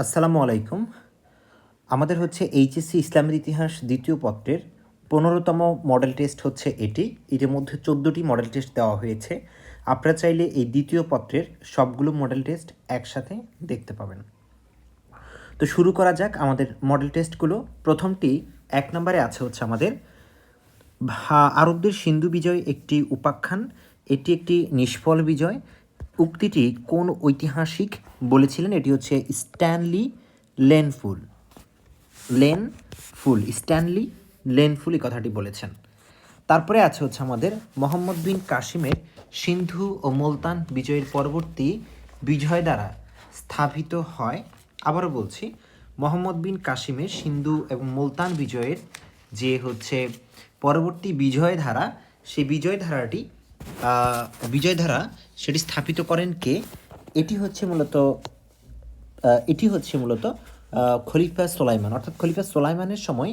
আসসালামু আলাইকুম। আমাদের হচ্ছে এইচএসসি ইসলামের ইতিহাস দ্বিতীয় পত্রের পনেরোতম মডেল টেস্ট হচ্ছে এটি। এর মধ্যে চোদ্দোটি মডেল টেস্ট দেওয়া হয়েছে। আপনারা চাইলে এই দ্বিতীয় পত্রের সবগুলো মডেল টেস্ট একসাথে দেখতে পাবেন। তো শুরু করা যাক আমাদের মডেল টেস্টগুলো। প্রথমটি এক নম্বরে আছে হচ্ছে আমাদের আরবদের সিন্ধু বিজয় একটি উপাখ্যান। এটি একটি নিষ্ফল বিজয়। উক্তিটি কোন ঐতিহাসিক বলেছিলেন? এটি হচ্ছে Stanley Lane Poole. Lane Poole Stanley Lane Poole এই কথাটি বলেছেন। তারপরে আছে হচ্ছে আমাদের মোহাম্মদ বিন কাসিমের সিন্ধু ও মুলতান বিজয়ের পরবর্তী বিজয় দ্বারা স্থাপিত হয়। আবারও বলছি, মোহাম্মদ বিন কাসিমের সিন্ধু এবং মুলতান বিজয়ের যে হচ্ছে পরবর্তী বিজয় ধারা, সেই বিজয় ধারাটি আহ, বিজয় ধারা সেটি স্থাপিত করেন কে? এটি হচ্ছে মূলত এটি হচ্ছে মূলত খলিফা সোলাইমান। অর্থাৎ খলিফা সোলাইমানের সময়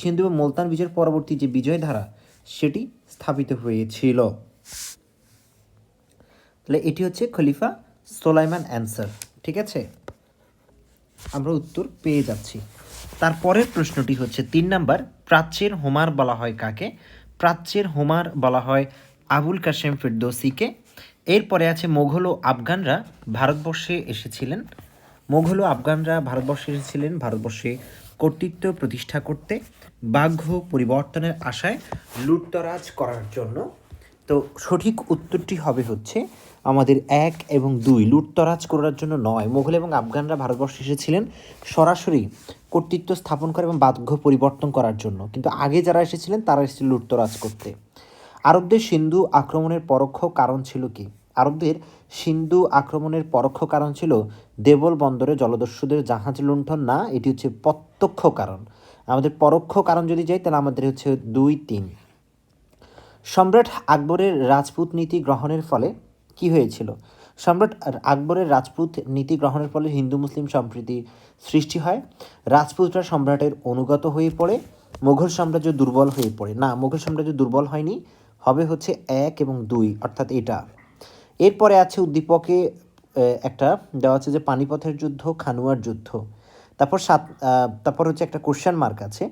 সিন্ধু ও মুলতান বিজয়ের পরবর্তী যে বিজয় ধারা সেটি স্থাপিত হয়েছিল। তাহলে এটি হচ্ছে খলিফা সোলাইমান অ্যান্সার ঠিক আছে? আমরা উত্তর পেয়ে যাচ্ছি। তারপরের প্রশ্নটি হচ্ছে তিন নাম্বার প্রাচ্যের হোমার বলা হয় কাকে? প্রাচ্যের হোমার বলা হয় আবুল কাশেম ফিরদৌসিকে। এরপরে আছে মোঘল ও আফগানরা ভারতবর্ষে এসেছিলেন। মোঘল ও আফগানরা ভারতবর্ষে এসেছিলেন, ভারতবর্ষে কর্তৃত্ব প্রতিষ্ঠা করতে বাঘ্য পরিবর্তনের আশায় লুটতরাজ করার জন্য। তো সঠিক উত্তরটি হবে হচ্ছে, আমাদের এক এবং দুই লুটতরাজ করার জন্য নয়। মোঘল এবং আফগানরা ভারতবর্ষে এসেছিলেন সরাসরি কর্তৃত্ব স্থাপন করে এবং বাধ্য পরিবর্তন করার জন্য। কিন্তু আগে যারা এসেছিলেন, তারা এসেছিল লুটতরাজ করতে। আরবদের সিন্ধু আক্রমণের পরোক্ষ কারণ ছিল কি? আরবদের সিন্ধু আক্রমণের পরোক্ষ কারণ ছিল দেবল বন্দরে জলদস্যুদের জাহাজ লুণ্ঠন। না, এটি হচ্ছে প্রত্যক্ষ কারণ। আমাদের পরোক্ষ কারণ যদি যাই, তাহলে আমাদের হচ্ছে দুই, তিন। সম্রাট আকবরের রাজপুত নীতি গ্রহণের ফলে কি হয়েছিল? সম্রাট আকবরের রাজপুত নীতি গ্রহণের ফলে হিন্দু মুসলিম সম্প্রীতি সৃষ্টি হয়। রাজপুতরা সম্রাটের অনুগত হয়ে পড়ে, মুঘল সাম্রাজ্য দুর্বল হয়ে পড়ে। না, মুঘল সাম্রাজ্য দুর্বল হয়নি। হবে হচ্ছে এক এবং দুই, অর্থাৎ এটা। এরপরে আছে উদ্দীপকে একটা, দেওয়া আছে যে পানিপথের যুদ্ধ, খানুয়ার যুদ্ধ। তারপর সাত তারপর হচ্ছে একটা কোশ্চেন মার্ক আছে।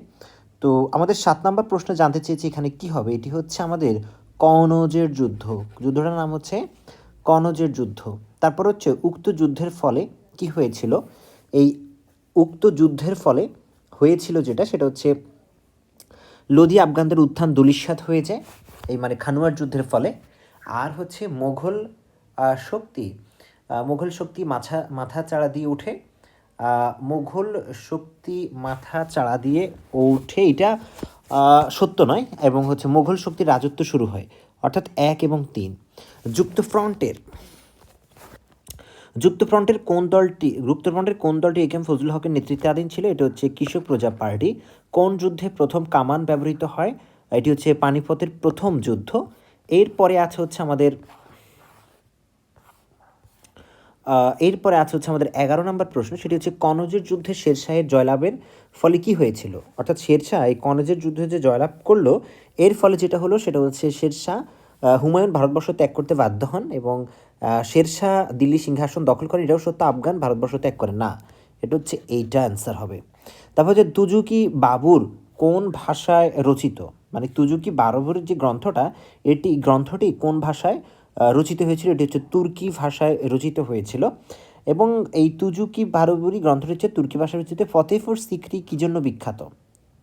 তো আমাদের সাত নম্বর প্রশ্ন জানতে চেয়েছি এখানে কি হবে? এটি হচ্ছে আমাদের কনজের যুদ্ধ। যুদ্ধটার নাম হচ্ছে কনজের যুদ্ধ। তারপর হচ্ছে উক্ত যুদ্ধের ফলে কি হয়েছিল? এই উক্ত যুদ্ধের ফলে হয়েছিল যেটা, সেটা হচ্ছে লোদি আফগানদের উত্থান দুলিশ্বাত হয়ে যায় এই মানে খানুয়ার যুদ্ধের ফলে। আর হচ্ছে মোঘল শক্তি মোঘল শক্তি মাথা মাথা চাড়া দিয়ে উঠে মোঘল শক্তি মাথা চাড়া দিয়ে ওঠে এটা সত্য নয় এবং হচ্ছে মোঘল শক্তির রাজত্ব শুরু হয়, অর্থাৎ এক এবং তিন। যুক্ত ফ্রন্টের যুক্তফ্রন্টের কোন দলটি, যুক্তফ্রন্টের কোন দলটি এ ফজলুল হকের নেতৃত্বাধীন ছিল? এটা হচ্ছে কৃষক প্রজা পার্টি। কোন যুদ্ধে প্রথম কামান ব্যবহৃত হয়? এটি হচ্ছে পানিপথের প্রথম যুদ্ধ। এরপরে আছে হচ্ছে আমাদের এরপরে আছে হচ্ছে আমাদের এগারো নম্বর প্রশ্ন, সেটি হচ্ছে কনজের যুদ্ধে শেরশাহের জয়লাভের ফলে কি হয়েছিল? অর্থাৎ শেরশাহ এই কনজের যুদ্ধে যে জয়লাভ করল, এর ফলে যেটা হলো সেটা হচ্ছে শেরশাহ হুমায়ুন ভারতবর্ষ ত্যাগ করতে বাধ্য হন এবং শেরশাহ দিল্লি সিংহাসন দখল করেন। এটাও সত্য, আফগান ভারতবর্ষ ত্যাগ করে। না, এটা হচ্ছে এইটা অ্যান্সার হবে। তারপর হচ্ছে তুজুকি বাবুর কোন ভাষায় রচিত? মানে তুজুকি বাবুর যে গ্রন্থটা, এটি গ্রন্থটি কোন ভাষায় রচিত হয়েছিল? এটি হচ্ছে তুর্কি ভাষায় রচিত হয়েছিল। এবং এই তুজুকি বারবরি গ্রন্থটি হচ্ছে তুর্কি ভাষায় রচিত? ফতেপুর সিক্রি কী জন্য বিখ্যাত?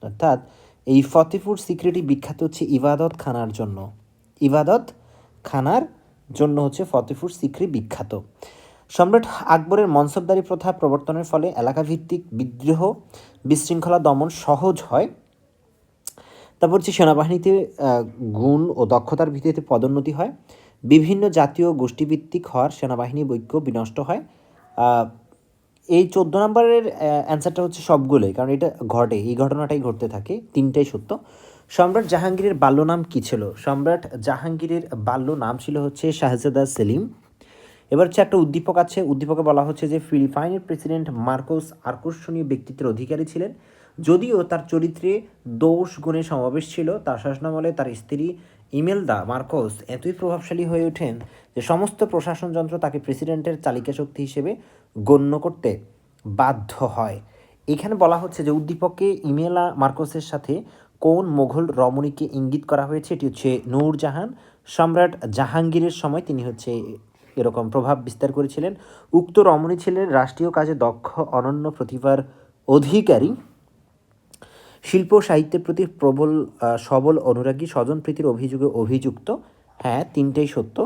অর্থাৎ এই ফতেপুর সিক্রিটি বিখ্যাত হচ্ছে ইবাদত খানার জন্য। ইবাদত খানার জন্য হচ্ছে ফতেপুর সিক্রি বিখ্যাত। সম্রাট আকবরের মনসবদারি প্রথা প্রবর্তনের ফলে এলাকাভিত্তিক বিদ্রোহ বিশৃঙ্খলা দমন সহজ হয়। তারপর হচ্ছে সেনাবাহিনীতে গুণ ও দক্ষতার ভিত্তিতে পদোন্নতি হয়। বিভিন্ন জাতীয় গোষ্ঠীভিত্তিক হওয়ার সেনাবাহিনী বৈক্য বিনষ্ট হয়। এই চোদ্দ নম্বরের অ্যান্সারটা হচ্ছে সবগুলোই, কারণ এটা ঘটে, এই ঘটনাটাই ঘটতে থাকে, তিনটাই সত্য। সম্রাট জাহাঙ্গীরের বাল্য নাম কী ছিল? সম্রাট জাহাঙ্গীরের বাল্য নাম ছিল হচ্ছে শাহজাদা সেলিম। এবার হচ্ছে একটা উদ্দীপক আছে, উদ্দীপকে বলা হচ্ছে যে ফিলিপাইনের প্রেসিডেন্ট মার্কোস আকর্ষণীয় ব্যক্তিত্বের অধিকারী ছিলেন। যদিও তার চরিত্রে দোষ গুণে সমাবেশ ছিল, তার শাসনামলে তার স্ত্রী ইমেলদা মার্কোস এতই প্রভাবশালী হয়ে ওঠেন যে সমস্ত প্রশাসন যন্ত্র তাকে প্রেসিডেন্টের চালিকা শক্তি হিসেবে গণ্য করতে বাধ্য হয়। এখানে বলা হচ্ছে যে উদ্দীপকে ইমেলা মার্কোসের সাথে কোন মোঘল রমণীকে ইঙ্গিত করা হয়েছে, এটি হচ্ছে নূরজাহান। সম্রাট জাহাঙ্গীরের সময় তিনি হচ্ছে এরকম প্রভাব বিস্তার করেছিলেন। উক্ত রমণী ছিলেন রাষ্ট্রীয় কাজে দক্ষ, অনন্য প্রতিভার অধিকারী। শিল্প সাহিত্যের প্রতি প্রবল সবল অনুরাগী স্বজনপ্রীতির অভিযোগে অভিযুক্ত। হ্যাঁ তিনটেই সত্য।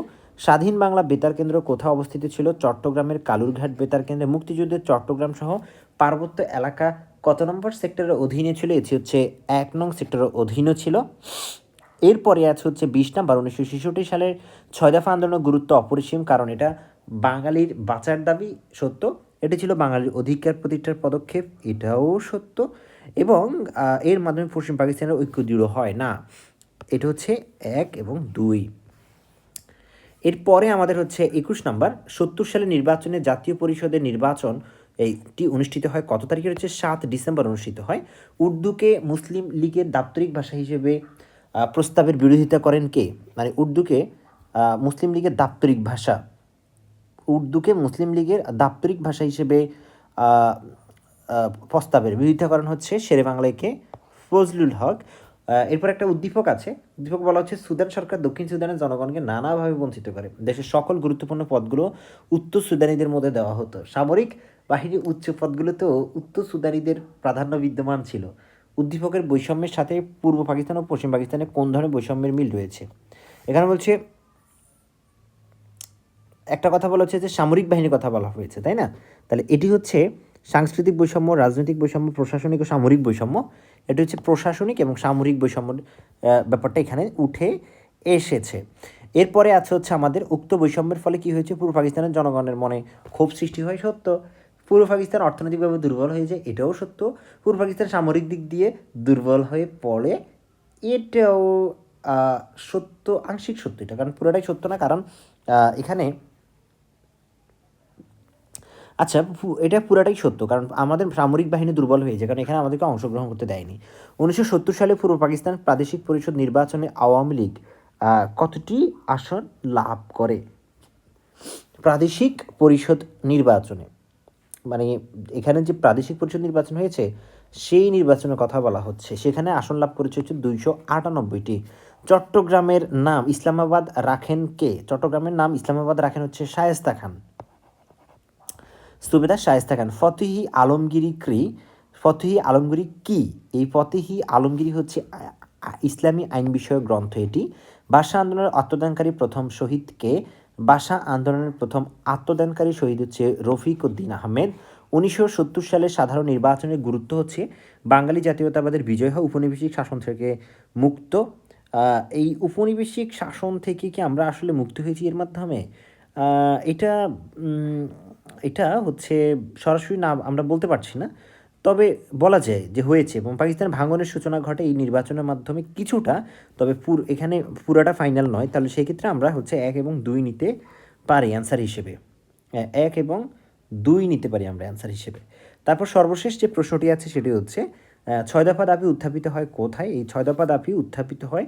স্বাধীন বাংলা বেতার কেন্দ্র কোথাও অবস্থিত ছিল? চট্টগ্রামের কালুরঘাট বেতার কেন্দ্রে মুক্তিযুদ্ধের চট্টগ্রাম সহ পার্বত্য এলাকা কত নম্বর সেক্টরের অধীনে ছিল? এটি হচ্ছে এক নং সেক্টরের অধীনে ছিল। এরপরে আছে হচ্ছে বিশ নাম্বার, উনিশশো ছেষট্টি সালের ছয় দফা আন্দোলনের গুরুত্ব অপরিসীম, কারণ এটা বাঙালির বাঁচার দাবি সত্য। এটি ছিল বাঙালির অধিকার প্রতিষ্ঠার পদক্ষেপ, এটাও সত্য। এবং এর মাধ্যমে পশ্চিম পাকিস্তানের ঐক্য দৃঢ় হয় না। এটা হচ্ছে এক এবং দুই। এরপরে আমাদের হচ্ছে একুশ নাম্বার, সত্তর সালে নির্বাচনে জাতীয় পরিষদের নির্বাচন এইটি অনুষ্ঠিত হয় কত তারিখে? হচ্ছে সাত ডিসেম্বর অনুষ্ঠিত হয়। উর্দুকে মুসলিম লীগের দাপ্তরিক ভাষা হিসেবে প্রস্তাবের বিরোধিতা করেন কে? মানে উর্দুকে মুসলিম লীগের দাপ্তরিক ভাষা, উর্দুকে মুসলিম লীগের দাপ্তরিক ভাষা হিসেবে প্রস্তাবের বিরোধিতা করেন হচ্ছে শেরে বাংলাকে ফজলুল হক। এরপর একটা উদ্দীপক আছে। উদ্দীপক বলা হচ্ছে, সুদান সরকার দক্ষিণ সুদানের জনগণকে নানাভাবে বঞ্চিত করে। দেশের সকল গুরুত্বপূর্ণ পদগুলো উত্তর সুদানীদের মধ্যে দেওয়া হতো। সামরিক বাহিনীর উচ্চ পদগুলোতেও উত্তর সুদানিদের প্রাধান্য বিদ্যমান ছিল। উদ্দীপকের বৈষম্যের সাথে পূর্ব পাকিস্তান ও পশ্চিম পাকিস্তানে কোন ধরনের বৈষম্যের মিল রয়েছে? এখানে বলছে, একটা কথা বলা হচ্ছে যে সামরিক বাহিনীর কথা বলা হয়েছে, তাই না? তাহলে এটি হচ্ছে সাংস্কৃতিক বৈষম্য, রাজনৈতিক বৈষম্য, প্রশাসনিক ও সামরিক বৈষম্য, এটা হচ্ছে প্রশাসনিক এবং সামরিক বৈষম্য ব্যাপারটা এখানে উঠে এসেছে। এরপরে আছে হচ্ছে আমাদের উক্ত বৈষম্যের ফলে কি হয়েছে? পূর্ব পাকিস্তানের জনগণের মনে ক্ষোভ সৃষ্টি হয়, সত্য। পূর্ব পাকিস্তান অর্থনৈতিকভাবে দুর্বল হয়ে যায় এটাও সত্য। পূর্ব পাকিস্তান সামরিক দিক দিয়ে দুর্বল হয়ে পড়ে, এটাও সত্য, আংশিক সত্য এটা, কারণ পুরোটাই সত্য না, কারণ এখানে আচ্ছা এটা পুরাটাই সত্য। কারণ আমাদের সামরিক বাহিনী দুর্বল হয়েছে কারণ এখানে আমাদেরকে অংশগ্রহণ করতে দেয়নি। উনিশশো সত্তর সালে পূর্ব পাকিস্তান প্রাদেশিক পরিষদ নির্বাচনে আওয়ামী লীগ কতটি আসন লাভ করে? প্রাদেশিক পরিষদ নির্বাচনে। মানে এখানে যে প্রাদেশিক পরিষদ নির্বাচন হয়েছে, সেই নির্বাচনের কথা বলা হচ্ছে। সেখানে আসন লাভ করেছে হচ্ছে দুইশো আটানব্বইটি। চট্টগ্রামের নাম ইসলামাবাদ রাখেন কে? চট্টগ্রামের নাম ইসলামাবাদ রাখেন হচ্ছে শায়েস্তা খান। সুবেদার শায়েস্তা খান ফতেহি আলমগিরি ক্রি ফতেহি আলমগিরি কি? এই ফতেহি আলমগিরি হচ্ছে ইসলামী আইন বিষয়ক গ্রন্থ এটি। ভাষা আন্দোলনের আত্মদানকারী প্রথম শহীদকে ভাষা আন্দোলনের প্রথম আত্মদানকারী শহীদ হচ্ছে রফিক উদ্দিন আহমেদ। উনিশশো সত্তর সালের সাধারণ নির্বাচনের গুরুত্ব হচ্ছে বাঙালি জাতীয়তাবাদের বিজয় হয় উপনিবেশিক শাসন থেকে মুক্ত। এই উপনিবেশিক শাসন থেকে কি আমরা আসলে মুক্ত হয়েছি এর মাধ্যমে? এটা এটা হচ্ছে সরাসরি না, আমরা বলতে পারছি না। তবে বলা যায় যে হয়েছে এবং পাকিস্তান ভাঙনের সূচনা ঘটে এই নির্বাচনের মাধ্যমে কিছুটা, তবে পুর, এখানে পুরাটা ফাইনাল নয়। তাহলে সেই ক্ষেত্রে আমরা হচ্ছে এক এবং দুই নিতে পারি অ্যান্সার হিসেবে। এক এবং দুই নিতে পারি আমরা অ্যান্সার হিসেবে। তারপর সর্বশেষ যে প্রশ্নটি আছে সেটি হচ্ছে ছয় দফা দাবি উত্থাপিত হয় কোথায়? এই ছয় দফা দাবি উত্থাপিত হয়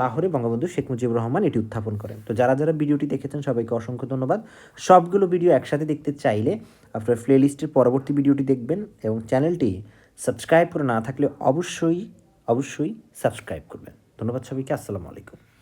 লাহোরে বঙ্গবন্ধু শেখ মুজিবুর রহমান এটি উত্থাপন করেন। তো যারা যারা ভিডিওটি দেখেছেন, সবাইকে অসংখ্য ধন্যবাদ। সবগুলো ভিডিও একসাথে দেখতে চাইলে আপনার প্লেলিস্টের পরবর্তী ভিডিওটি দেখবেন এবং চ্যানেলটি সাবস্ক্রাইব করে না থাকলে অবশ্যই অবশ্যই সাবস্ক্রাইব করবেন। ধন্যবাদ সবাইকে, আসসালামু আলাইকুম।